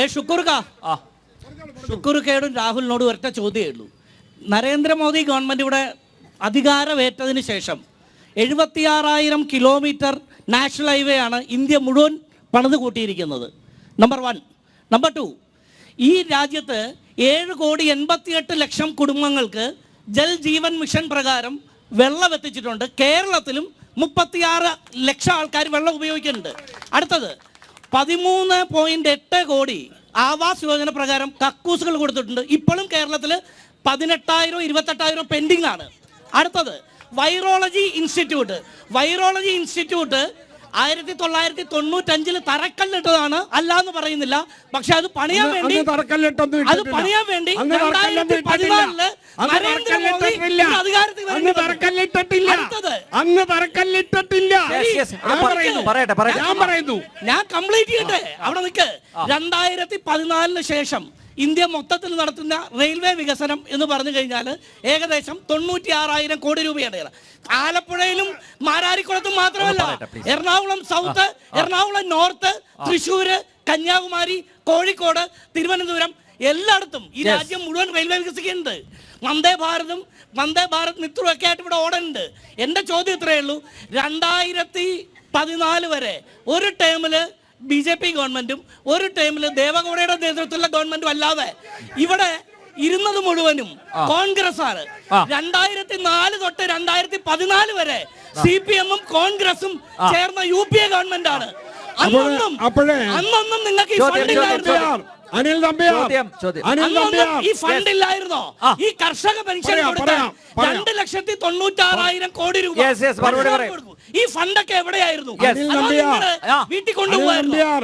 ഏ ഷുക്കൂർക്ക ആ. ഷുക്കൂർക്കയോടും രാഹുലിനോടും ഒറ്റ ചോദ്യമേ ഉള്ളൂ. നരേന്ദ്രമോദി ഗവൺമെന്റ് ഇവിടെ അധികാരമേറ്റതിന് ശേഷം എഴുപത്തിയാറായിരം കിലോമീറ്റർ നാഷണൽ ഹൈവേ ആണ് ഇന്ത്യ മുഴുവൻ പണിത് കൂട്ടിയിരിക്കുന്നത്. നമ്പർ വൺ നമ്പർ ടു ഈ രാജ്യത്ത് ഏഴ് കോടി എൺപത്തിയെട്ട് ലക്ഷം കുടുംബങ്ങൾക്ക് ജൽ ജീവൻ മിഷൻ പ്രകാരം വെള്ളം എത്തിച്ചിട്ടുണ്ട്. കേരളത്തിലും മുപ്പത്തിയാറ് ലക്ഷം ആൾക്കാർ വെള്ളം ഉപയോഗിക്കുന്നുണ്ട്. അടുത്തത്. പതിമൂന്ന് പോയിന്റ് എട്ട് കോടി ആവാസ് യോജന പ്രകാരം കക്കൂസുകൾ കൊടുത്തിട്ടുണ്ട്. ഇപ്പോഴും കേരളത്തിൽ പതിനെട്ടായിരം ഇരുപത്തെട്ടായിരം പെൻഡിങ് ആണ്. അടുത്തത് വൈറോളജി ഇൻസ്റ്റിറ്റ്യൂട്ട്. വൈറോളജി ഇൻസ്റ്റിറ്റ്യൂട്ട് ആയിരത്തി തൊള്ളായിരത്തി തൊണ്ണൂറ്റഞ്ചിൽ തറക്കല്ലിട്ടതാണ്. അല്ല എന്ന് പറയുന്നില്ല. പക്ഷെ അത് പണിയാൻ വേണ്ടി അത് പണിയാൻ വേണ്ടി രണ്ടായിരത്തി പതിനാലിൽ നരേന്ദ്രമോദി അധികാരത്തിൽ അന്ന്. തറക്കല്ലിട്ടിട്ടില്ല. അന്ന് തറക്കല്ലിട്ടിട്ടില്ല. പറയട്ടെ, പറയട്ടെ. ഞാൻ പറയുന്നു. ഞാൻ കംപ്ലീറ്റ് ചെയ്യട്ടെ. അവിടെ നിൽക്ക് രണ്ടായിരത്തി പതിനാലിന് ശേഷം ഇന്ത്യ മൊത്തത്തിൽ നടത്തുന്ന റെയിൽവേ വികസനം എന്ന് പറഞ്ഞു കഴിഞ്ഞാൽ ഏകദേശം തൊണ്ണൂറ്റി ആറായിരം കോടി രൂപയാണ്. ആലപ്പുഴയിലും മാരാരിക്കുളത്തും മാത്രമല്ല. എറണാകുളം സൗത്ത് എറണാകുളം നോർത്ത് തൃശ്ശൂര് കന്യാകുമാരി കോഴിക്കോട് തിരുവനന്തപുരം എല്ലായിടത്തും ഈ രാജ്യം മുഴുവൻ റെയിൽവേ വികസിക്കുന്നുണ്ട്. വന്ദേ ഭാരതും വന്ദേ ഭാരത് മിത്രവും ഒക്കെ ആയിട്ട് ഇവിടെ ഓടുന്നുണ്ട് എന്റെ ചോദ്യം ഇത്രയേ ഉള്ളൂ. രണ്ടായിരത്തി പതിനാല് വരെ ഒരു ടേമിൽ ബി ജെ പി ഗവൺമെന്റും ഒരു ടൈമിൽ ദേവഗൗഡയുടെ നേതൃത്വത്തിലുള്ള ഗവൺമെന്റും അല്ലാതെ ഇവിടെ ഇരുന്നത് മുഴുവനും കോൺഗ്രസ് ആണ് രണ്ടായിരത്തി നാല് തൊട്ട് രണ്ടായിരത്തി പതിനാല് വരെ സി പി എമ്മും കോൺഗ്രസും ചേർന്ന യു പി എ ഗവൺമെന്റ് ആണ് അന്നൊന്നും അന്നൊന്നും നിങ്ങൾക്ക് അനിൽ ഈ ഫണ്ട് ഇല്ലായിരുന്നോ? ഈ കർഷക പെൻഷൻ. രണ്ട് ലക്ഷത്തി തൊണ്ണൂറ്റാറായിരം കോടി രൂപ. ഈ ഫണ്ടൊക്കെ എവിടെയായിരുന്നു. വീട്ടിൽ കൊണ്ടുപോകായിരുന്നു നമ്പ്യാർ